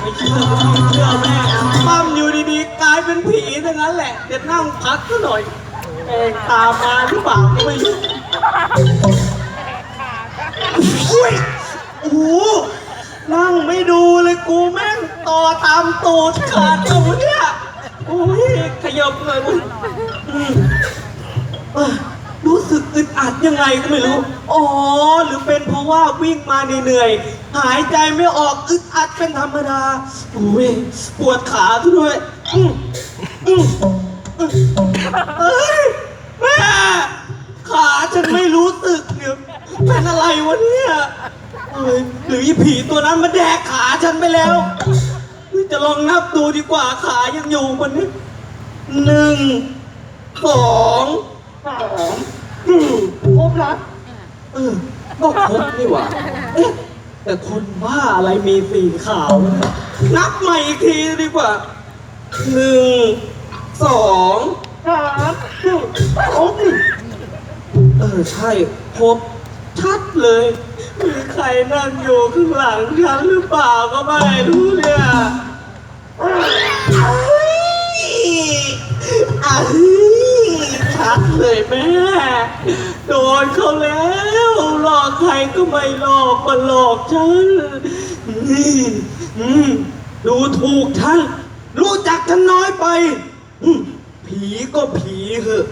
ไม่เชื่อก็ต้องเชื่อแม่ปั้มอยู่ดีๆ กลายเป็นผีทั้งนั้นแหละเดี๋ยวนั่งพักซะหน่อยเองตามมาหรือเปล่าก็ไม่รู้อุ้ยโอ้โหนั่งไม่ดูเลยกูแม่งต่อตามตูดขาดตูดเนี่ยโอ้ยขยบเลยมึงอืมเอ้ย อัดยังไงก็ไม่รู้ อ๋อ หรือเป็นเพราะว่าวิ่งมาเหนื่อยๆ หายใจไม่ออกอึดอัดเป็นธรรมดาโอ้ยปวดขาด้วยอืมอืมอืมเอ้ยแม่ขาฉันไม่รู้สึกเนี่ยเป็นอะไรวะเนี่ยเอ้ยหรืออีผีตัวนั้นมาแดกขาฉันไปแล้ว จะลองนับดูดีกว่าขายังอยู่มันนี้หนึ่งสองสาม มครบแล้วเออ ก็ครบนี่หว่าเอ๊ะแต่คนบ้าอะไรมีสีขาวเนี่ยนับใหม่อีกทีดีกว่าหนึ่งสองสามสี่ครบนี่เออใช่ครบชัดเลย มีใครนั่งอยู่ข้างหลังฉันหรือเปล่าก็ไม่รู้เนี่ยเอ้ยอ้าย ชัดเลยแม่ โดนเขาแล้ว หลอกใครก็ไม่หลอกมาหลอกฉันนี่อืมดูถูกฉัน รู้จักฉันน้อยไปอืมผีก็ผีเหอะ